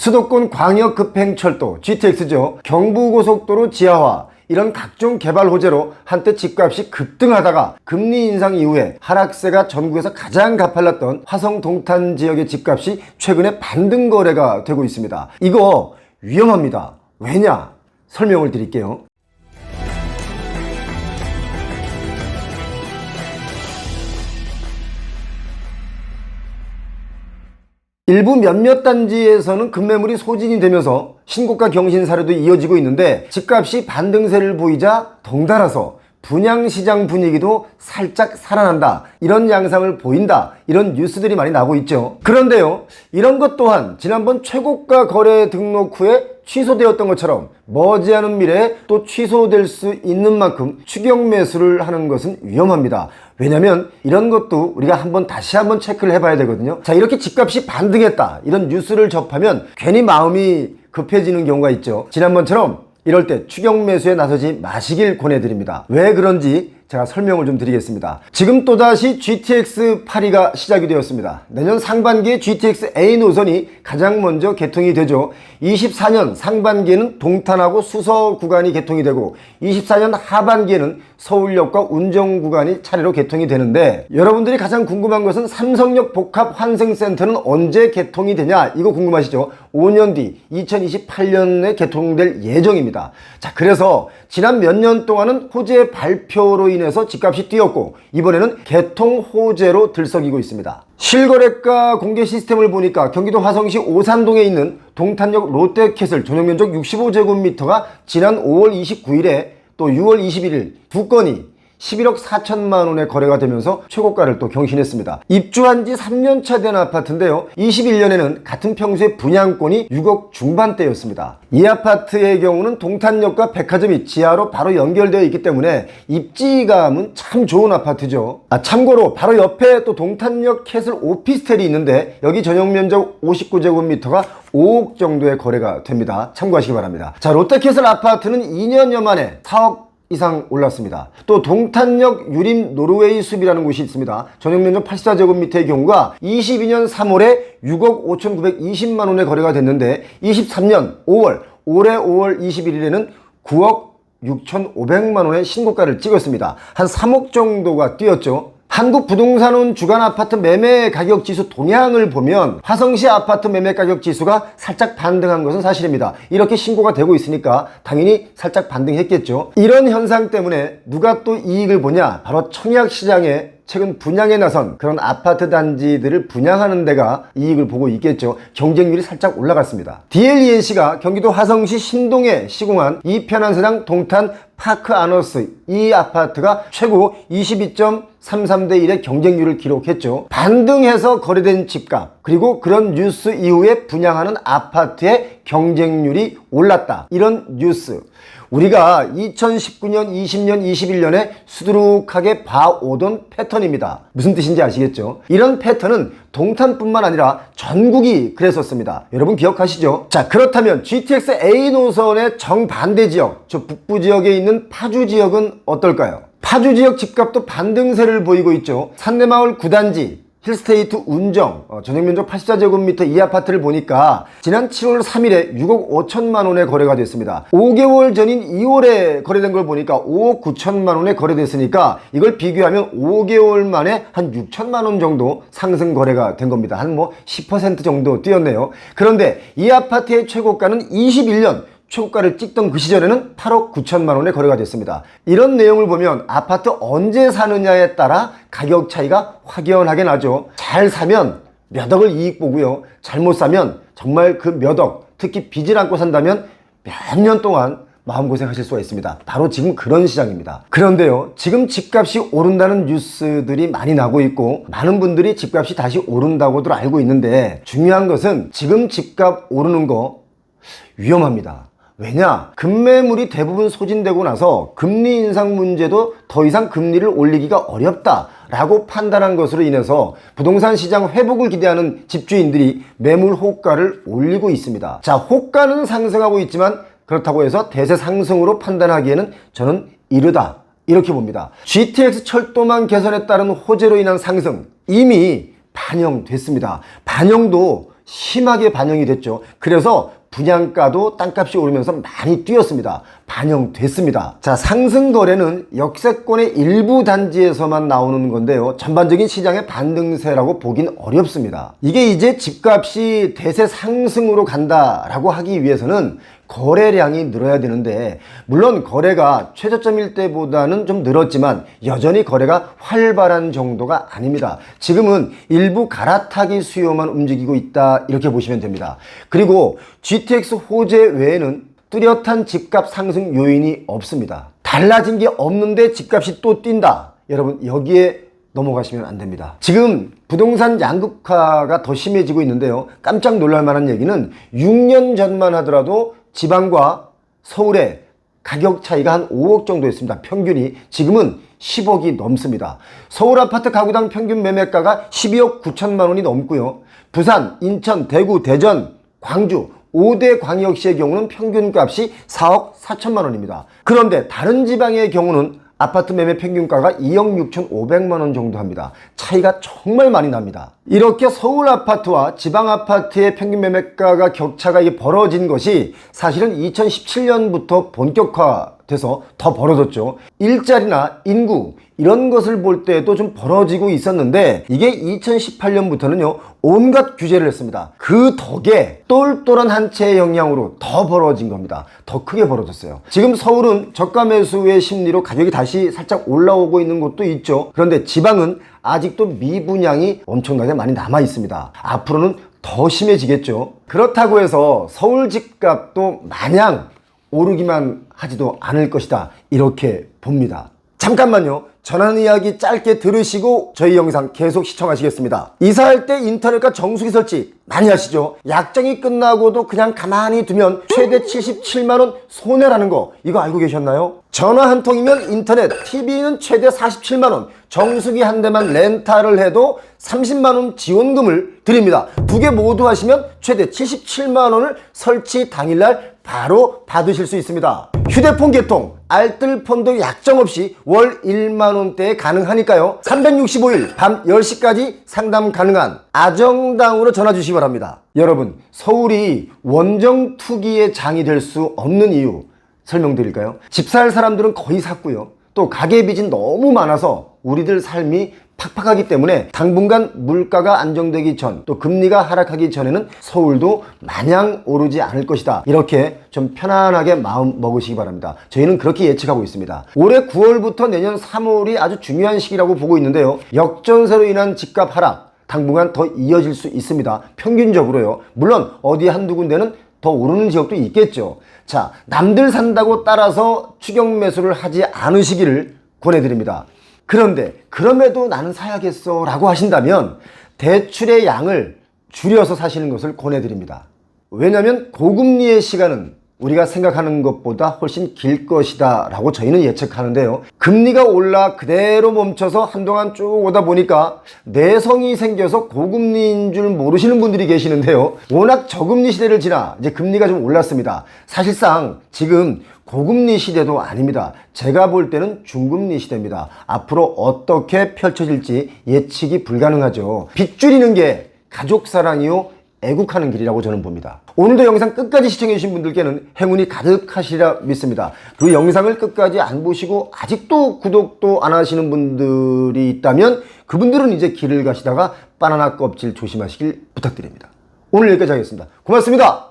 수도권 광역급행철도 GTX죠. 경부고속도로 지하화 이런 각종 개발 호재로 한때 집값이 급등하다가 금리 인상 이후에 하락세가 전국에서 가장 가팔랐던 화성 동탄 지역의 집값이 최근에 반등 거래가 되고 있습니다. 이거 위험합니다. 왜냐? 설명을 드릴게요. 일부 몇몇 단지에서는 급매물이 소진이 되면서 신고가 경신 사례도 이어지고 있는데 집값이 반등세를 보이자 덩달아서 분양시장 분위기도 살짝 살아난다. 이런 양상을 보인다. 이런 뉴스들이 많이 나고 있죠. 그런데요 이런 것 또한 지난번 최고가 거래 등록 후에 취소되었던 것처럼 머지않은 미래에 또 취소될 수 있는 만큼 추격 매수를 하는 것은 위험합니다. 왜냐면 이런 것도 우리가 한번 다시 한번 체크를 해봐야 되거든요. 자 이렇게 집값이 반등했다. 이런 뉴스를 접하면 괜히 마음이 급해지는 경우가 있죠. 지난번처럼 이럴 때 추격 매수에 나서지 마시길 권해드립니다. 왜 그런지 제가 설명을 좀 드리겠습니다. 지금 또다시 GTX 8위가 시작이 되었습니다. 내년 상반기에 GTX A 노선이 가장 먼저 개통이 되죠. 24년 상반기에는 동탄하고 수서 구간이 개통이 되고 24년 하반기에는 서울역과 운정 구간이 차례로 개통이 되는데 여러분들이 가장 궁금한 것은 삼성역 복합 환승센터는 언제 개통이 되냐 이거 궁금하시죠? 5년 뒤 2028년에 개통될 예정입니다. 자 그래서 지난 몇 년 동안은 호재 발표로 인해 서 집값이 뛰었고 이번에는 개통 호재로 들썩이고 있습니다. 실거래가 공개 시스템을 보니까 경기도 화성시 오산동에 있는 동탄역 롯데캐슬 전용 면적 65제곱미터가 지난 5월 29일에 또 6월 21일 두 건이 11억 4천만 원에 거래가 되면서 최고가를 또 경신했습니다. 입주한 지 3년 차 된 아파트인데요. 21년에는 같은 평수의 분양권이 6억 중반대였습니다. 이 아파트의 경우는 동탄역과 백화점이 지하로 바로 연결되어 있기 때문에 입지감은 참 좋은 아파트죠. 아, 참고로 바로 옆에 또 동탄역 캐슬 오피스텔이 있는데 여기 전용 면적 59제곱미터가 5억 정도의 거래가 됩니다. 참고하시기 바랍니다. 자, 롯데캐슬 아파트는 2년여 만에 4억 이상 올랐습니다. 또 동탄역 유림 노르웨이 숲이라는 곳이 있습니다. 전용 면적 84제곱미터의 경우가 22년 3월에 6억 5,920만 원에 거래가 됐는데 23년 5월 올해 5월 21일에는 9억 6,500만 원의 신고가를 찍었습니다. 한 3억 정도가 뛰었죠. 한국 부동산원 주간 아파트 매매 가격 지수 동향을 보면 화성시 아파트 매매 가격 지수가 살짝 반등한 것은 사실입니다. 이렇게 신고가 되고 있으니까 당연히 살짝 반등했겠죠. 이런 현상 때문에 누가 또 이익을 보냐? 바로 청약 시장에 최근 분양에 나선 그런 아파트 단지들을 분양하는 데가 이익을 보고 있겠죠. 경쟁률이 살짝 올라갔습니다. DLENC가 경기도 화성시 신동에 시공한 이 편한 세상 동탄 파크 아너스 이 아파트가 최고 22.33대 1의 경쟁률을 기록했죠. 반등해서 거래된 집값 그리고 그런 뉴스 이후에 분양하는 아파트의 경쟁률이 올랐다. 이런 뉴스. 우리가 2019년, 20년, 21년에 수두룩하게 봐오던 패턴입니다. 무슨 뜻인지 아시겠죠? 이런 패턴은 동탄뿐만 아니라 전국이 그랬었습니다. 여러분 기억하시죠? 자, 그렇다면 GTX A 노선의 정반대 지역, 저 북부 지역에 있는 파주 지역은 어떨까요? 파주 지역 집값도 반등세를 보이고 있죠. 산내마을 9단지, 힐스테이트 운정 어, 전용 면적 84제곱미터 이 아파트를 보니까 지난 7월 3일에 6억 5천만 원에 거래가 됐습니다. 5개월 전인 2월에 거래된 걸 보니까 5억 9천만 원에 거래됐으니까 이걸 비교하면 5개월 만에 한 6천만 원 정도 상승 거래가 된 겁니다. 한 뭐 10% 정도 뛰었네요. 그런데 이 아파트의 최고가는 21년 최고가를 찍던 그 시절에는 8억 9천만 원에 거래가 됐습니다. 이런 내용을 보면 아파트 언제 사느냐에 따라 가격 차이가 확연하게 나죠. 잘 사면 몇 억을 이익 보고요. 잘못 사면 정말 그 몇 억, 특히 빚을 안고 산다면 몇 년 동안 마음고생하실 수가 있습니다. 바로 지금 그런 시장입니다. 그런데요, 지금 집값이 오른다는 뉴스들이 많이 나고 있고, 많은 분들이 집값이 다시 오른다고들 알고 있는데, 중요한 것은 지금 집값 오르는 거 위험합니다. 왜냐? 급매물이 대부분 소진되고 나서 금리 인상 문제도 더 이상 금리를 올리기가 어렵다. 라고 판단한 것으로 인해서 부동산 시장 회복을 기대하는 집주인들이 매물 호가를 올리고 있습니다. 자, 호가는 상승하고 있지만 그렇다고 해서 대세 상승으로 판단하기에는 저는 이르다. 이렇게 봅니다. GTX 철도망 개선에 따른 호재로 인한 상승 이미 반영됐습니다. 반영도 심하게 반영이 됐죠. 그래서 분양가도 땅값이 오르면서 많이 뛰었습니다. 반영됐습니다. 자, 상승 거래는 역세권의 일부 단지에서만 나오는 건데요. 전반적인 시장의 반등세라고 보긴 어렵습니다. 이게 이제 집값이 대세 상승으로 간다라고 하기 위해서는 거래량이 늘어야 되는데 물론 거래가 최저점일 때보다는 좀 늘었지만 여전히 거래가 활발한 정도가 아닙니다. 지금은 일부 갈아타기 수요만 움직이고 있다 이렇게 보시면 됩니다. 그리고 GTX 호재 외에는 뚜렷한 집값 상승 요인이 없습니다. 달라진 게 없는데 집값이 또 뛴다. 여러분 여기에 넘어가시면 안 됩니다. 지금 부동산 양극화가 더 심해지고 있는데요. 깜짝 놀랄 만한 얘기는 6년 전만 하더라도 지방과 서울의 가격 차이가 한 5억 정도였습니다. 평균이 지금은 10억이 넘습니다. 서울 아파트 가구당 평균 매매가가 12억 9천만 원이 넘고요. 부산, 인천, 대구, 대전, 광주 5대 광역시의 경우는 평균값이 4억 4천만 원입니다. 그런데 다른 지방의 경우는 아파트 매매 평균가가 2억 6천5백만 원 정도 합니다. 차이가 정말 많이 납니다. 이렇게 서울 아파트와 지방 아파트의 평균 매매가가 격차가 벌어진 것이 사실은 2017년부터 본격화 돼서 더 벌어졌죠. 일자리나 인구 이런 것을 볼 때도 좀 벌어지고 있었는데 이게 2018년부터는요 온갖 규제를 했습니다. 그 덕에 똘똘한 한 채의 영향으로 더 벌어진 겁니다. 더 크게 벌어졌어요. 지금 서울은 저가 매수의 심리로 가격이 다시 살짝 올라오고 있는 곳도 있죠. 그런데 지방은 아직도 미분양이 엄청나게 많이 남아 있습니다. 앞으로는 더 심해지겠죠. 그렇다고 해서 서울 집값도 마냥 오르기만 하지도 않을 것이다. 이렇게 봅니다. 잠깐만요. 전하는 이야기 짧게 들으시고 저희 영상 계속 시청하시겠습니다. 이사할 때 인터넷과 정수기 설치 많이 하시죠? 약정이 끝나고도 그냥 가만히 두면 최대 77만원 손해라는 거 이거 알고 계셨나요? 전화 한 통이면 인터넷, TV는 최대 47만원, 정수기 한 대만 렌탈을 해도 30만원 지원금을 드립니다. 두 개 모두 하시면 최대 77만원을 설치 당일날 바로 받으실 수 있습니다. 휴대폰 개통, 알뜰 폰도 약정 없이 월 1만원대에 가능하니까요. 365일 밤 10시까지 상담 가능한 아정당으로 전화 주시기 바랍니다. 여러분, 서울이 원정 투기의 장이 될 수 없는 이유 설명드릴까요? 집 살 사람들은 거의 샀고요. 또 가계 빚이 너무 많아서 우리들 삶이 팍팍하기 때문에 당분간 물가가 안정되기 전 또 금리가 하락하기 전에는 서울도 마냥 오르지 않을 것이다. 이렇게 좀 편안하게 마음 먹으시기 바랍니다. 저희는 그렇게 예측하고 있습니다. 올해 9월부터 내년 3월이 아주 중요한 시기라고 보고 있는데요. 역전세로 인한 집값 하락 당분간 더 이어질 수 있습니다. 평균적으로요. 물론 어디 한두 군데는 더 오르는 지역도 있겠죠. 자, 남들 산다고 따라서 추격 매수를 하지 않으시기를 권해드립니다. 그런데 그럼에도 나는 사야겠어 라고 하신다면 대출의 양을 줄여서 사시는 것을 권해드립니다. 왜냐하면 고금리의 시간은 우리가 생각하는 것보다 훨씬 길 것이다 라고 저희는 예측하는데요. 금리가 올라 그대로 멈춰서 한동안 쭉 오다 보니까 내성이 생겨서 고금리인 줄 모르시는 분들이 계시는데요. 워낙 저금리 시대를 지나 이제 금리가 좀 올랐습니다. 사실상 지금 고금리 시대도 아닙니다. 제가 볼 때는 중금리 시대입니다. 앞으로 어떻게 펼쳐질지 예측이 불가능하죠. 빚 줄이는 게 가족 사랑이요. 애국하는 길이라고 저는 봅니다. 오늘도 영상 끝까지 시청해주신 분들께는 행운이 가득하시리라 믿습니다. 그 영상을 끝까지 안 보시고 아직도 구독도 안 하시는 분들이 있다면 그분들은 이제 길을 가시다가 바나나 껍질 조심하시길 부탁드립니다. 오늘 여기까지 하겠습니다. 고맙습니다.